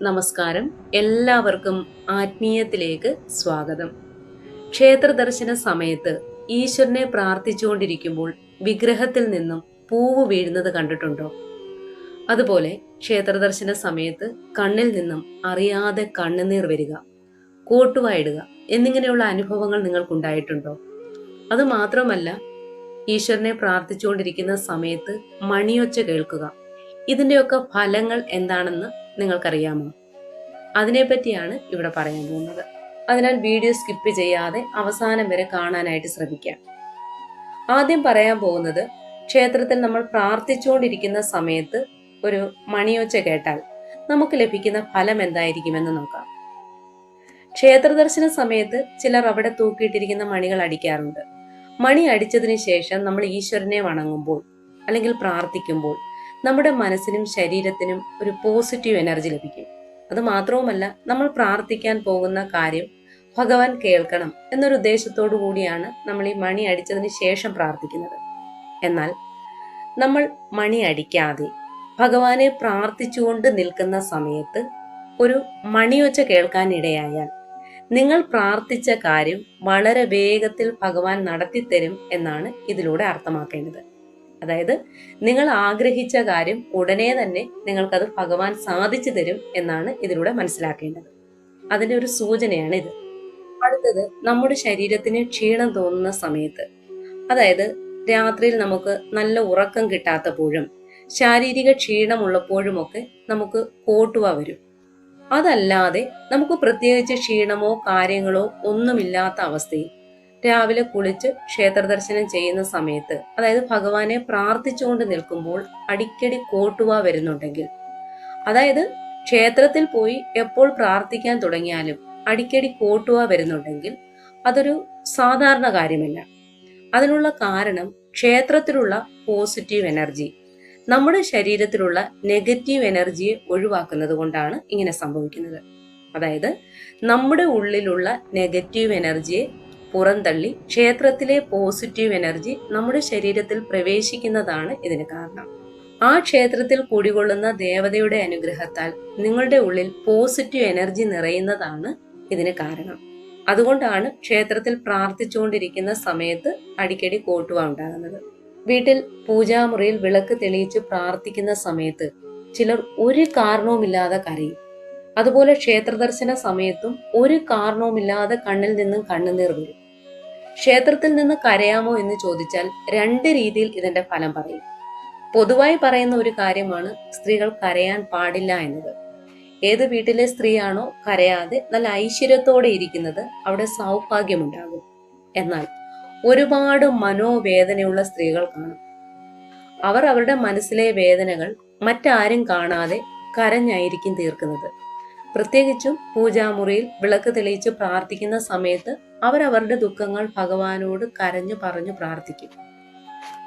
നമസ്കാരം. എല്ലാവർക്കും ആത്മീയത്തിലേക്ക് സ്വാഗതം. ക്ഷേത്ര ദർശന സമയത്ത് ഈശ്വരനെ പ്രാർത്ഥിച്ചുകൊണ്ടിരിക്കുമ്പോൾ വിഗ്രഹത്തിൽ നിന്നും പൂവ് വീഴുന്നത് കണ്ടിട്ടുണ്ടോ? അതുപോലെ ക്ഷേത്ര ദർശന സമയത്ത് കണ്ണിൽ നിന്നും അറിയാതെ കണ്ണുനീർ വരിക കോട്ടുവായിടുക എന്നിങ്ങനെയുള്ള അനുഭവങ്ങൾ നിങ്ങൾക്കുണ്ടായിട്ടുണ്ടോ? അത് മാത്രമല്ല ഈശ്വരനെ പ്രാർത്ഥിച്ചുകൊണ്ടിരിക്കുന്ന സമയത്ത് മണിയൊച്ച കേൾക്കുക ഇതിന്റെയൊക്കെ ഫലങ്ങൾ എന്താണെന്ന് നിങ്ങൾക്കറിയാമോ? അതിനെപ്പറ്റിയാണ് ഇവിടെ പറയാൻ പോകുന്നത്. അതിനാൽ വീഡിയോ സ്കിപ്പ് ചെയ്യാതെ അവസാനം വരെ കാണാനായിട്ട് ശ്രമിക്കാം. ആദ്യം പറയാൻ പോകുന്നത് ക്ഷേത്രത്തിൽ നമ്മൾ പ്രാർത്ഥിച്ചുകൊണ്ടിരിക്കുന്ന സമയത്ത് ഒരു മണിയൊച്ച കേട്ടാൽ നമുക്ക് ലഭിക്കുന്ന ഫലം എന്തായിരിക്കുമെന്ന് നോക്കാം. ക്ഷേത്ര ദർശന സമയത്ത് ചിലർ അവിടെ തൂക്കിയിട്ടിരിക്കുന്ന മണികൾ അടിക്കാറുണ്ട്. മണി അടിച്ചതിന് ശേഷം നമ്മൾ ഈശ്വരനെ വണങ്ങുമ്പോൾ അല്ലെങ്കിൽ പ്രാർത്ഥിക്കുമ്പോൾ നമ്മുടെ മനസ്സിനും ശരീരത്തിനും ഒരു പോസിറ്റീവ് എനർജി ലഭിക്കും. അത് മാത്രവുമല്ല നമ്മൾ പ്രാർത്ഥിക്കാൻ പോകുന്ന കാര്യം ഭഗവാൻ കേൾക്കണം എന്നൊരു ഉദ്ദേശത്തോടു കൂടിയാണ് നമ്മൾ ഈ മണി അടിച്ചതിന് ശേഷം പ്രാർത്ഥിക്കുന്നത്. എന്നാൽ നമ്മൾ മണി അടിക്കാതെ ഭഗവാനെ പ്രാർത്ഥിച്ചുകൊണ്ട് നിൽക്കുന്ന സമയത്ത് ഒരു മണിയൊച്ച കേൾക്കാനിടയായാൽ നിങ്ങൾ പ്രാർത്ഥിച്ച കാര്യം വളരെ വേഗത്തിൽ ഭഗവാൻ നടത്തിത്തരും എന്നാണ് ഇതിലൂടെ അർത്ഥമാക്കേണ്ടത്. അതായത് നിങ്ങൾ ആഗ്രഹിച്ച കാര്യം ഉടനെ തന്നെ നിങ്ങൾക്കത് ഭഗവാൻ സാധിച്ചു തരും എന്നാണ് ഇതിലൂടെ മനസ്സിലാക്കേണ്ടത്. അതിന്റെ ഒരു സൂചനയാണ് ഇത്. അടുത്തത് നമ്മുടെ ശരീരത്തിന് ക്ഷീണം തോന്നുന്ന സമയത്ത് അതായത് രാത്രിയിൽ നമുക്ക് നല്ല ഉറക്കം കിട്ടാത്തപ്പോഴും ശാരീരിക ക്ഷീണമുള്ളപ്പോഴുമൊക്കെ നമുക്ക് കോട്ടുവ വരും. അതല്ലാതെ നമുക്ക് പ്രത്യേകിച്ച് ക്ഷീണമോ കാര്യങ്ങളോ ഒന്നുമില്ലാത്ത അവസ്ഥയിൽ രാവിലെ കുളിച്ച് ക്ഷേത്ര ദർശനം ചെയ്യുന്ന സമയത്ത് അതായത് ഭഗവാനെ പ്രാർത്ഥിച്ചുകൊണ്ട് നിൽക്കുമ്പോൾ അടിക്കടി കോട്ടുവ വരുന്നുണ്ടെങ്കിൽ അതായത് ക്ഷേത്രത്തിൽ പോയി എപ്പോൾ പ്രാർത്ഥിക്കാൻ തുടങ്ങിയാലും അടിക്കടി കോട്ടുവ വരുന്നുണ്ടെങ്കിൽ അതൊരു സാധാരണ കാര്യമല്ല. അതിനുള്ള കാരണം ക്ഷേത്രത്തിലുള്ള പോസിറ്റീവ് എനർജി നമ്മുടെ ശരീരത്തിലുള്ള നെഗറ്റീവ് എനർജിയെ ഒഴിവാക്കുന്നത് കൊണ്ടാണ് ഇങ്ങനെ സംഭവിക്കുന്നത്. അതായത് നമ്മുടെ ഉള്ളിലുള്ള നെഗറ്റീവ് എനർജിയെ പുറന്തള്ളി ക്ഷേത്രത്തിലെ പോസിറ്റീവ് എനർജി നമ്മുടെ ശരീരത്തിൽ പ്രവേശിക്കുന്നതാണ് ഇതിന് കാരണം. ആ ക്ഷേത്രത്തിൽ കുടികൊള്ളുന്ന ദേവതയുടെ അനുഗ്രഹത്താൽ നിങ്ങളുടെ ഉള്ളിൽ പോസിറ്റീവ് എനർജി നിറയുന്നതാണ് ഇതിന് കാരണം. അതുകൊണ്ടാണ് ക്ഷേത്രത്തിൽ പ്രാർത്ഥിച്ചുകൊണ്ടിരിക്കുന്ന സമയത്ത് അടിക്കടി കോട്ടുവ ഉണ്ടാകുന്നത്. വീട്ടിൽ പൂജാമുറിയിൽ വിളക്ക് തെളിയിച്ച് പ്രാർത്ഥിക്കുന്ന സമയത്ത് ചിലർ ഒരു കാരണവുമില്ലാതെ കരയും. അതുപോലെ ക്ഷേത്രദർശന സമയത്തും ഒരു കാരണവുമില്ലാതെ കണ്ണിൽ നിന്നും കണ്ണുനീർ വരും. ക്ഷേത്രത്തിൽ നിന്ന് കരയാമോ എന്ന് ചോദിച്ചാൽ രണ്ട് രീതിയിൽ ഇതിന്റെ ഫലം പറയും. പൊതുവായി പറയുന്ന ഒരു കാര്യമാണ് സ്ത്രീകൾ കരയാൻ പാടില്ല എന്നത്. ഏത് വീട്ടിലെ സ്ത്രീയാണോ കരയാതെ നല്ല ഐശ്വര്യത്തോടെ ഇരിക്കുന്നത് അവിടെ സൗഭാഗ്യമുണ്ടാകും. എന്നാൽ ഒരുപാട് മനോവേദനയുള്ള സ്ത്രീകൾ കാണും. അവർ അവരുടെ മനസ്സിലെ വേദനകൾ മറ്റാരും കാണാതെ കരഞ്ഞായിരിക്കും തീർക്കുന്നത്. പ്രത്യേകിച്ചും പൂജാമുറിയിൽ വിളക്ക് തെളിയിച്ച് പ്രാർത്ഥിക്കുന്ന സമയത്ത് അവരവരുടെ ദുഃഖങ്ങൾ ഭഗവാനോട് കരഞ്ഞു പറഞ്ഞു പ്രാർത്ഥിക്കും.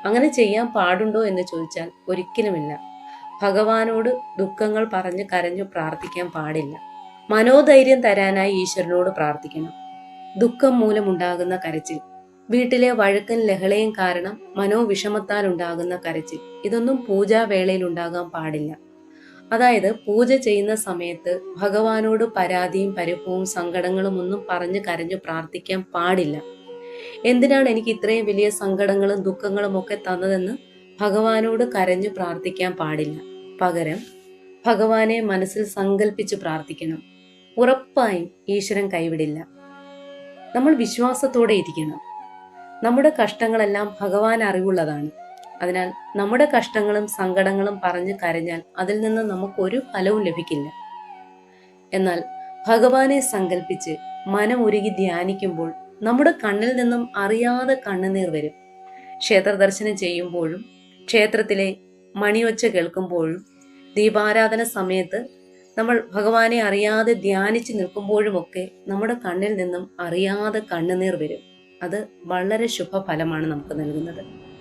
അങ്ങനെ ചെയ്യാൻ പാടുണ്ടോ എന്ന് ചോദിച്ചാൽ ഒരിക്കലുമില്ല. ഭഗവാനോട് ദുഃഖങ്ങൾ പറഞ്ഞ് കരഞ്ഞു പ്രാർത്ഥിക്കാൻ പാടില്ല. മനോധൈര്യം തരാനായി ഈശ്വരനോട് പ്രാർത്ഥിക്കണം. ദുഃഖം മൂലമുണ്ടാകുന്ന കരച്ചിൽ. വീട്ടിലെ വഴക്കൻ ലഹളയും കാരണം മനോവിഷമത്താൽ ഉണ്ടാകുന്ന കരച്ചിൽ. ഇതൊന്നും പൂജാവേളയിൽ ഉണ്ടാകാൻ പാടില്ല. അതായത് പൂജ ചെയ്യുന്ന സമയത്ത് ഭഗവാനോട് പരാതിയും പരിഭവവും സങ്കടങ്ങളും ഒന്നും പറഞ്ഞു കരഞ്ഞു പ്രാർത്ഥിക്കാൻ പാടില്ല. എന്തിനാണ് എനിക്ക് ഇത്രയും വലിയ സങ്കടങ്ങളും ദുഃഖങ്ങളും ഒക്കെ തന്നതെന്ന് ഭഗവാനോട് കരഞ്ഞു പ്രാർത്ഥിക്കാൻ പാടില്ല. പകരം ഭഗവാനെ മനസ്സിൽ സങ്കല്പിച്ച് പ്രാർത്ഥിക്കണം. ഉറപ്പായും ഈശ്വരൻ കൈവിടില്ല. നമ്മൾ വിശ്വാസത്തോടെ ഇരിക്കണം. നമ്മുടെ കഷ്ടങ്ങളെല്ലാം ഭഗവാൻ അറിവുള്ളതാണ്. അതിനാൽ നമ്മുടെ കഷ്ടങ്ങളും സങ്കടങ്ങളും പറഞ്ഞു കരഞ്ഞാൽ അതിൽ നിന്ന് നമുക്ക് ഒരു ഫലവും ലഭിക്കില്ല. എന്നാൽ ഭഗവാനെ സങ്കല്പിച്ച് മനമുരുകി ധ്യാനിക്കുമ്പോൾ നമ്മുടെ കണ്ണിൽ നിന്നും അറിയാതെ കണ്ണുനീർ വരും. ക്ഷേത്ര ദർശനം ചെയ്യുമ്പോഴും ക്ഷേത്രത്തിലെ മണിയൊച്ച കേൾക്കുമ്പോഴും ദീപാരാധന സമയത്ത് നമ്മൾ ഭഗവാനെ അറിയാതെ ധ്യാനിച്ച് നിൽക്കുമ്പോഴുമൊക്കെ നമ്മുടെ കണ്ണിൽ നിന്നും അറിയാതെ കണ്ണുനീർ വരും. അത് വളരെ ശുഭഫലമാണ് നമുക്ക് നൽകുന്നത്.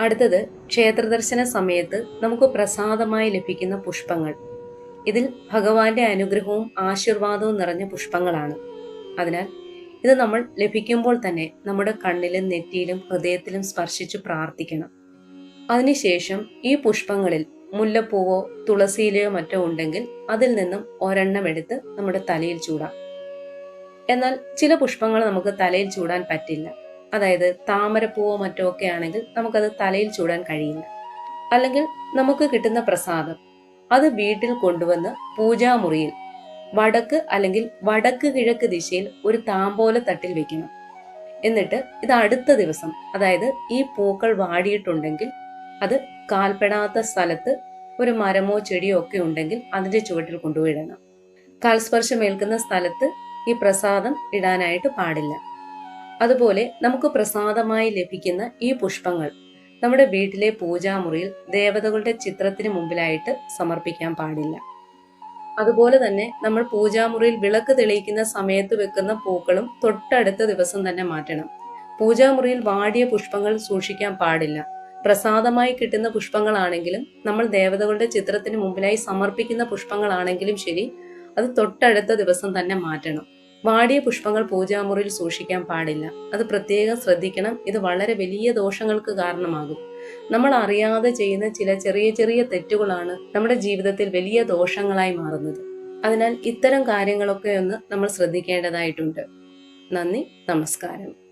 അടുത്തത് ക്ഷേത്രദർശന സമയത്ത് നമുക്ക് പ്രസാദമായി ലഭിക്കുന്ന പുഷ്പങ്ങൾ. ഇതിൽ ഭഗവാന്റെ അനുഗ്രഹവും ആശീർവാദവും നിറഞ്ഞ പുഷ്പങ്ങളാണ്. അതിനാൽ ഇത് നമ്മൾ ലഭിക്കുമ്പോൾ തന്നെ നമ്മുടെ കണ്ണിലും നെറ്റിയിലും ഹൃദയത്തിലും സ്പർശിച്ച് പ്രാർത്ഥിക്കണം. അതിനുശേഷം ഈ പുഷ്പങ്ങളിൽ മുല്ലപ്പൂവോ തുളസിയിലയോ മറ്റോ ഉണ്ടെങ്കിൽ അതിൽ നിന്നും ഒരെണ്ണം എടുത്ത് നമ്മുടെ തലയിൽ ചൂടാം. എന്നാൽ ചില പുഷ്പങ്ങൾ നമുക്ക് തലയിൽ ചൂടാൻ പറ്റില്ല. അതായത് താമരപ്പൂവോ മറ്റോ ഒക്കെ ആണെങ്കിൽ നമുക്കത് തലയിൽ ചൂടാൻ കഴിയില്ല. അല്ലെങ്കിൽ നമുക്ക് കിട്ടുന്ന പ്രസാദം. അത് വീട്ടിൽ കൊണ്ടുവന്ന് പൂജാമുറിയിൽ വടക്ക് അല്ലെങ്കിൽ വടക്ക് കിഴക്ക് ദിശയിൽ ഒരു താമ്പോല തട്ടിൽ വെക്കണം. എന്നിട്ട് ഇത് അടുത്ത ദിവസം അതായത് ഈ പൂക്കൾ വാടിയിട്ടുണ്ടെങ്കിൽ അത് കാൽപ്പെടാത്ത സ്ഥലത്ത് ഒരു മരമോ ചെടിയോ ഒക്കെ ഉണ്ടെങ്കിൽ അതിന്റെ ചുവട്ടിൽ കൊണ്ടുപോയിടണം കാൽസ്പർശം ഏൽക്കുന്ന സ്ഥലത്ത് ഈ പ്രസാദം ഇടാനായിട്ട് പാടില്ല. അതുപോലെ നമുക്ക് പ്രസാദമായി ലഭിക്കുന്ന ഈ പുഷ്പങ്ങൾ നമ്മുടെ വീട്ടിലെ പൂജാമുറിയിൽ ദേവതകളുടെ ചിത്രത്തിന് മുമ്പിലായിട്ട് സമർപ്പിക്കാൻ പാടില്ല. അതുപോലെ തന്നെ നമ്മൾ പൂജാമുറിയിൽ വിളക്ക് തെളിയിക്കുന്ന സമയത്ത് വെക്കുന്ന പൂക്കളും തൊട്ടടുത്ത ദിവസം തന്നെ മാറ്റണം. പൂജാമുറിയിൽ വാടിയ പുഷ്പങ്ങൾ സൂക്ഷിക്കാൻ പാടില്ല. പ്രസാദമായി കിട്ടുന്ന പുഷ്പങ്ങളാണെങ്കിലും നമ്മൾ ദേവതകളുടെ ചിത്രത്തിന് മുമ്പിലായി സമർപ്പിക്കുന്ന പുഷ്പങ്ങളാണെങ്കിലും ശരി അത് തൊട്ടടുത്ത ദിവസം തന്നെ മാറ്റണം. വാടിയ പുഷ്പങ്ങൾ പൂജാമുറിയിൽ സൂക്ഷിക്കാൻ പാടില്ല. അത് പ്രത്യേകം ശ്രദ്ധിക്കണം. ഇത് വളരെ വലിയ ദോഷങ്ങൾക്ക് കാരണമാകും. നമ്മൾ അറിയാതെ ചെയ്യുന്ന ചില ചെറിയ ചെറിയ തെറ്റുകളാണ് നമ്മുടെ ജീവിതത്തിൽ വലിയ ദോഷങ്ങളായി മാറുന്നത്. അതിനാൽ ഇത്തരം കാര്യങ്ങളൊക്കെ ഒന്ന് നമ്മൾ ശ്രദ്ധിക്കേണ്ടതായിട്ടുണ്ട്. നന്ദി നമസ്കാരം.